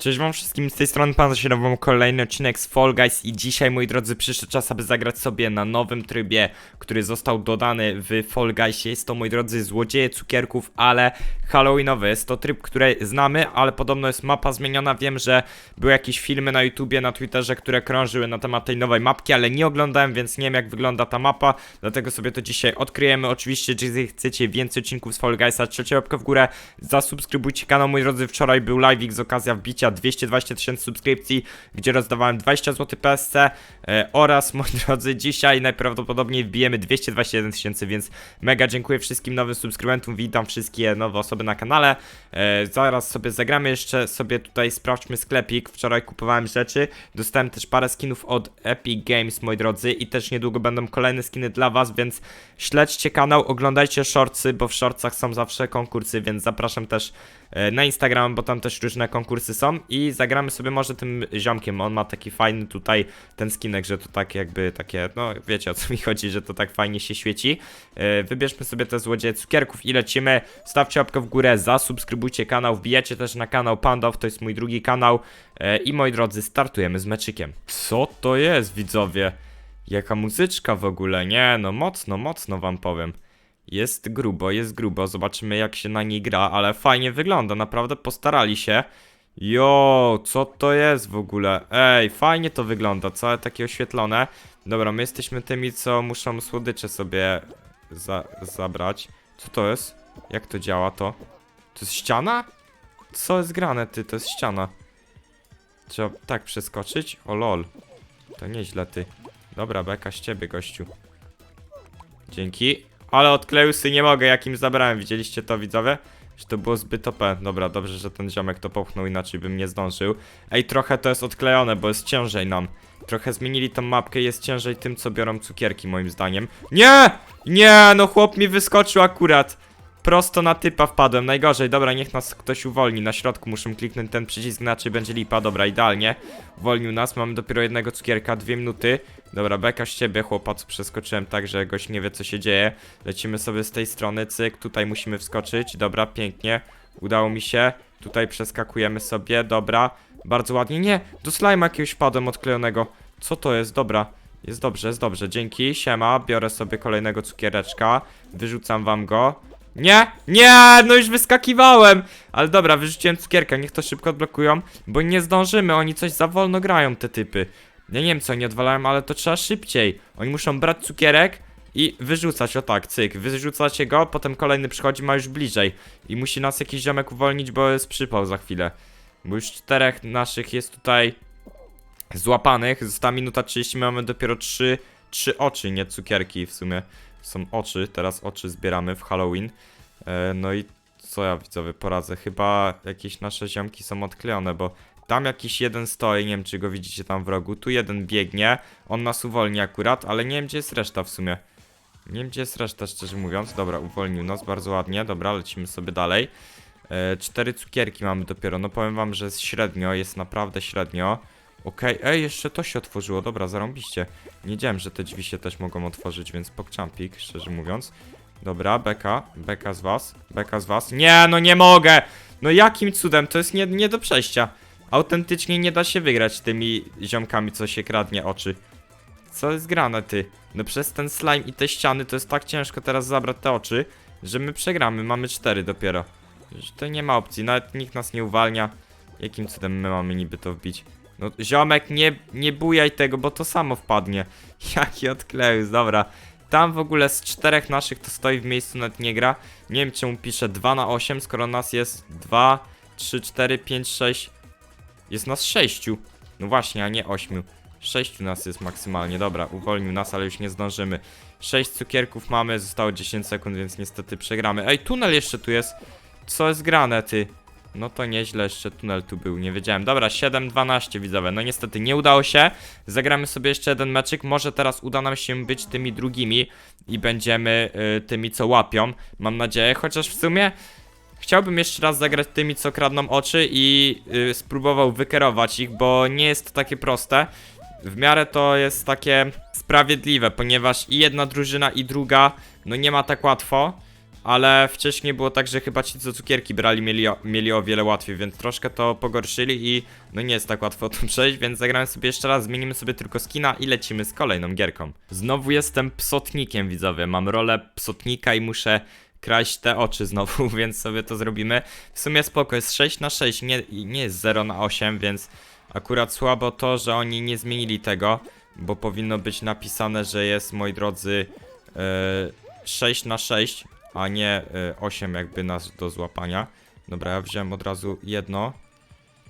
Cześć wam wszystkim, z tej strony pan się wam kolejny odcinek z Fall Guys i dzisiaj moi drodzy przyszedł czas, aby zagrać sobie na nowym trybie, który został dodany w Fall Guysie. Jest to moi drodzy złodzieje cukierków, ale halloweenowy. Jest to tryb, który znamy, ale podobno jest mapa zmieniona. Wiem, że były jakieś filmy na YouTubie, na Twitterze, które krążyły na temat tej nowej mapki, ale nie oglądałem, więc nie wiem jak wygląda ta mapa, dlatego sobie to dzisiaj odkryjemy. Oczywiście, jeżeli chcecie więcej odcinków z Fall Guysa, trzecie łapkę w górę, zasubskrybujcie kanał, moi drodzy. Wczoraj był live z okazja wbicia 220 tysięcy subskrypcji, gdzie rozdawałem 20 zł PSC oraz, moi drodzy, dzisiaj najprawdopodobniej wbijemy 221 tysięcy, więc mega dziękuję wszystkim nowym subskrybentom, witam wszystkie nowe osoby na kanale. E, zaraz sobie zagramy jeszcze, sobie tutaj sprawdźmy sklepik, wczoraj kupowałem rzeczy, dostałem też parę skinów od Epic Games, moi drodzy, i też niedługo będą kolejne skiny dla was, więc śledźcie kanał, oglądajcie shortsy, bo w shortsach są zawsze konkursy, więc zapraszam też na Instagram, bo tam też różne konkursy są i zagramy sobie może tym ziomkiem, on ma taki fajny tutaj ten skinek, że to tak jakby takie, no wiecie o co mi chodzi, że to tak fajnie się świeci. E, Wybierzmy sobie te złodzieje cukierków i lecimy, stawcie łapkę w górę, zasubskrybujcie kanał, wbijecie też na kanał Pandow, to jest mój drugi kanał E, i moi drodzy, startujemy z meczykiem. Co to jest widzowie? Jaka muzyczka w ogóle, nie no mocno, mocno wam powiem. Jest grubo, jest grubo, zobaczymy jak się na niej gra, ale fajnie wygląda, naprawdę postarali się. Jo, co to jest w ogóle? Ej, fajnie to wygląda, całe takie oświetlone. Dobra, my jesteśmy tymi, co muszą słodycze sobie za zabrać. Co to jest? Jak to działa to? To jest ściana? Co jest grane ty? To jest ściana. Trzeba tak przeskoczyć? O lol. To nieźle ty. Dobra, beka z ciebie, gościu. Dzięki. Ale od kleusy nie mogę, jakim zabrałem. Widzieliście to, widzowie? Że to było zbyt OP. Dobra, dobrze, że ten ziomek to popchnął, inaczej bym nie zdążył. Ej, trochę to jest odklejone, bo jest ciężej nam. Trochę zmienili tą mapkę, jest ciężej tym, co biorą cukierki, moim zdaniem. Nie! Nie, no chłop mi wyskoczył akurat. Prosto na typa wpadłem, najgorzej. Dobra, niech nas ktoś uwolni. Na środku muszę kliknąć ten przycisk, inaczej będzie lipa. Dobra, idealnie. Uwolnił nas, mamy dopiero jednego cukierka, dwie minuty. Dobra, beka z ciebie, chłopac. Przeskoczyłem tak, że gość nie wie, co się dzieje. Lecimy sobie z tej strony, cyk. Tutaj musimy wskoczyć. Dobra, pięknie. Udało mi się. Tutaj przeskakujemy sobie, dobra. Bardzo ładnie. Nie, do slime jakiegoś wpadłem odklejonego. Co to jest? Dobra. Jest dobrze, jest dobrze. Dzięki, siema. Biorę sobie kolejnego cukiereczka. Wyrzucam wam go. Nie, nie, no już wyskakiwałem. Ale dobra, wyrzuciłem cukierka, niech to szybko odblokują, bo nie zdążymy, oni coś za wolno grają, te typy. Ja nie wiem co oni odwalają, ale to trzeba szybciej. Oni muszą brać cukierek i wyrzucać, o tak, cyk. Wyrzucacie go, potem kolejny przychodzi, ma już bliżej. I musi nas jakiś ziomek uwolnić, bo jest przypał za chwilę. Bo już czterech naszych jest tutaj złapanych. Została minuta 30, mamy dopiero trzy, trzy oczy, nie cukierki w sumie. Są oczy, teraz oczy zbieramy w Halloween. E, no i co ja widzowie poradzę? Chyba jakieś nasze ziomki są odklejone, bo tam jakiś jeden stoi, nie wiem czy go widzicie tam w rogu. Tu jeden biegnie, on nas uwolni akurat, ale nie wiem gdzie jest reszta w sumie. Nie wiem gdzie jest reszta, szczerze mówiąc. Dobra, uwolnił nas bardzo ładnie. Dobra, lecimy sobie dalej. E, cztery cukierki mamy dopiero. No powiem wam, że jest średnio, jest naprawdę średnio. Okej, ej, jeszcze to się otworzyło, dobra, zarąbiście. Nie wiedziałem, że te drzwi się też mogą otworzyć, więc pokczampik, szczerze mówiąc. Dobra, beka, beka z was, beka z was. Nie, no nie mogę! No jakim cudem, to jest nie, nie do przejścia. Autentycznie nie da się wygrać tymi ziomkami, co się kradnie oczy. Co jest grane, ty? No przez ten slime i te ściany to jest tak ciężko teraz zabrać te oczy, że my przegramy, mamy cztery dopiero. To nie ma opcji, nawet nikt nas nie uwalnia. Jakim cudem my mamy niby to wbić? No ziomek, nie, nie bujaj tego, bo to samo wpadnie. Jaki odkleus, dobra. Tam w ogóle z czterech naszych to stoi w miejscu, nawet nie gra. Nie wiem czemu pisze 2 na 8, skoro nas jest 2, 3, 4, 5, 6. Jest nas 6. No właśnie, a nie 8. 6 nas jest maksymalnie, dobra, uwolnił nas, ale już nie zdążymy. 6 cukierków mamy, zostało 10 sekund, więc niestety przegramy. Ej, tunel jeszcze tu jest. Co jest grane, ty? No to nieźle, jeszcze tunel tu był, nie wiedziałem. Dobra, 7-12 widzowie, no niestety nie udało się. Zagramy sobie jeszcze jeden meczyk, może teraz uda nam się być tymi drugimi i będziemy y, tymi, co łapią. Mam nadzieję, chociaż w sumie chciałbym jeszcze raz zagrać tymi, co kradną oczy i y, spróbował wykierować ich, bo nie jest to takie proste. W miarę to jest takie sprawiedliwe, ponieważ i jedna drużyna i druga, no nie ma tak łatwo. Ale wcześniej było tak, że chyba ci co cukierki brali mieli o, mieli o wiele łatwiej, więc troszkę to pogorszyli i no nie jest tak łatwo to przejść, więc zagrałem sobie jeszcze raz, zmienimy sobie tylko skina i lecimy z kolejną gierką. Znowu jestem psotnikiem widzowie, mam rolę psotnika i muszę kraść te oczy znowu, więc sobie to zrobimy. W sumie spoko, jest 6 na 6, nie, nie jest 0 na 8, więc akurat słabo to, że oni nie zmienili tego, bo powinno być napisane, że jest, moi drodzy, e, 6 na 6, a nie e, 8 jakby nas do złapania. Dobra, ja wziąłem od razu jedno.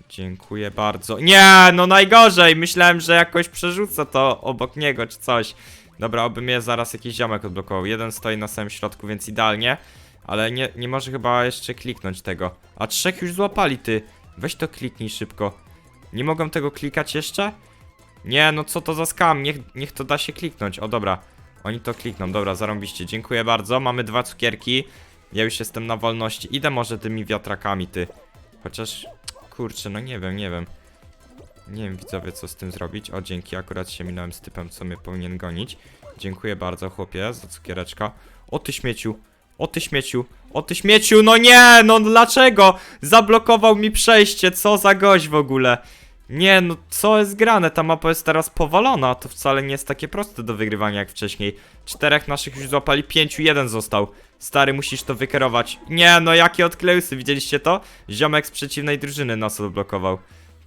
Dziękuję bardzo. Nie, no najgorzej! Myślałem, że jakoś przerzucę to obok niego czy coś. Dobra, oby mnie zaraz jakiś ziomek odblokował. Jeden stoi na samym środku, więc idealnie. Ale nie, nie może chyba jeszcze kliknąć tego. A trzech już złapali, ty. Weź to kliknij szybko. Nie mogą tego klikać jeszcze? Nie, no co to za skam? Niech, niech to da się kliknąć. O, dobra. Oni to klikną. Dobra, zarąbiście. Dziękuję bardzo. Mamy dwa cukierki. Ja już jestem na wolności. Idę może tymi wiatrakami, ty. Chociaż, kurczę, no nie wiem, nie wiem. Nie wiem, widzowie, co z tym zrobić. O, dzięki, akurat się minąłem z typem, co mnie powinien gonić. Dziękuję bardzo, chłopie, za cukiereczka. O ty śmieciu, o ty śmieciu, o ty śmieciu, no nie, no dlaczego? Zablokował mi przejście, co za gość w ogóle. Nie, no co jest grane, ta mapa jest teraz powalona, to wcale nie jest takie proste do wygrywania jak wcześniej. Czterech naszych już złapali, pięciu, jeden został. Stary, musisz to wykierować. Nie, no jakie odkleusy, widzieliście to? Ziomek z przeciwnej drużyny nas odblokował.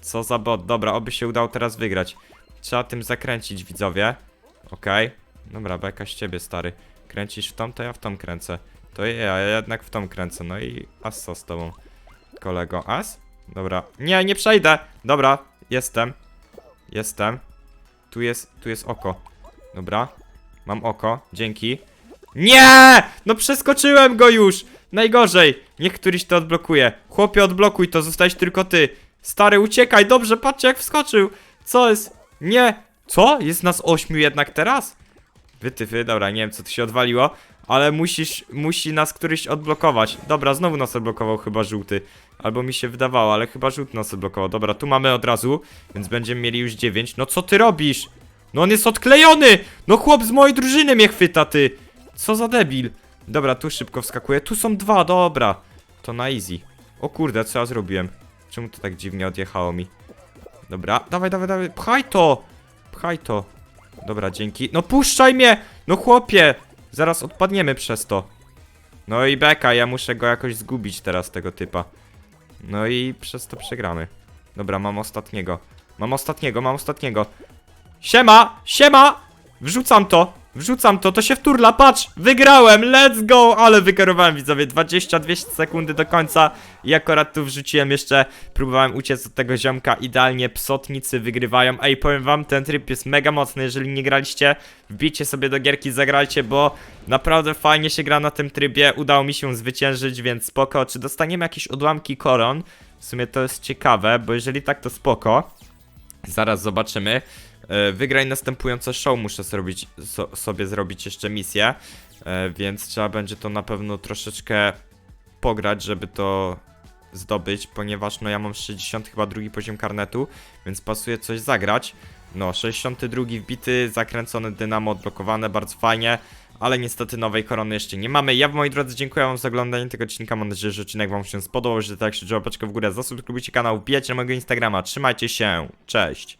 Co za bot, dobra, oby się udało teraz wygrać. Trzeba tym zakręcić, widzowie. Okej. Dobra, beka z ciebie, stary. Kręcisz w tą, to ja w tą kręcę. To ja, ja jednak w tą kręcę, no i as co z tobą, kolego? As? Dobra. Nie, nie przejdę! Dobra, jestem. Jestem. Tu jest, tu jest oko. Dobra. Mam oko, dzięki. Nie! No przeskoczyłem go już! Najgorzej! Niech któryś to odblokuje. Chłopie, odblokuj to, zostałeś tylko ty. Stary, uciekaj, dobrze, patrzcie jak wskoczył. Co jest? Nie! Co? Jest nas ośmiu jednak teraz? Wytyfy, dobra, nie wiem co tu się odwaliło, ale musisz, musi nas któryś odblokować. Dobra, znowu nas odblokował chyba żółty. Albo mi się wydawało, ale chyba żółty nas odblokował. Dobra, tu mamy od razu, więc będziemy mieli już 9. No co ty robisz? No on jest odklejony! No chłop z mojej drużyny mnie chwyta, ty! Co za debil? Dobra, tu szybko wskakuje. Tu są dwa, dobra. To na easy. O kurde, co ja zrobiłem? Czemu to tak dziwnie odjechało mi? Dobra, dawaj, dawaj, dawaj, pchaj to! Pchaj to. Dobra, dzięki. No puszczaj mnie! No chłopie! Zaraz odpadniemy przez to. No i beka, ja muszę go jakoś zgubić teraz, tego typa. No i przez to przegramy. Dobra, mam ostatniego. Mam ostatniego, mam ostatniego. Siema! Siema! Wrzucam to! Wrzucam to, to się wturla, patrz! Wygrałem! Let's go! Ale wykierowałem widzowie, 22 sekundy do końca i akurat tu wrzuciłem jeszcze, próbowałem uciec od tego ziomka, idealnie psotnicy wygrywają. Ej, powiem wam, ten tryb jest mega mocny, jeżeli nie graliście, wbijcie sobie do gierki, zagrajcie, bo naprawdę fajnie się gra na tym trybie, udało mi się zwyciężyć, więc spoko. Czy dostaniemy jakieś odłamki koron? W sumie to jest ciekawe, bo jeżeli tak, to spoko. Zaraz zobaczymy. E, Wygraj następujące show, muszę zrobić, so, sobie zrobić jeszcze misję, e, więc trzeba będzie to na pewno troszeczkę pograć, żeby to zdobyć, ponieważ no ja mam 60 chyba drugi poziom karnetu, więc pasuje coś zagrać. No, 62 wbity, zakręcony dynamo, odblokowane, bardzo fajnie, ale niestety nowej korony jeszcze nie mamy. Ja, moi drodzy, dziękuję wam za oglądanie tego odcinka, mam nadzieję, że odcinek wam się spodobał, że tak się łapeczkę w górę, zasubskrybujcie kanał, wbijajcie na mojego Instagrama, trzymajcie się, cześć!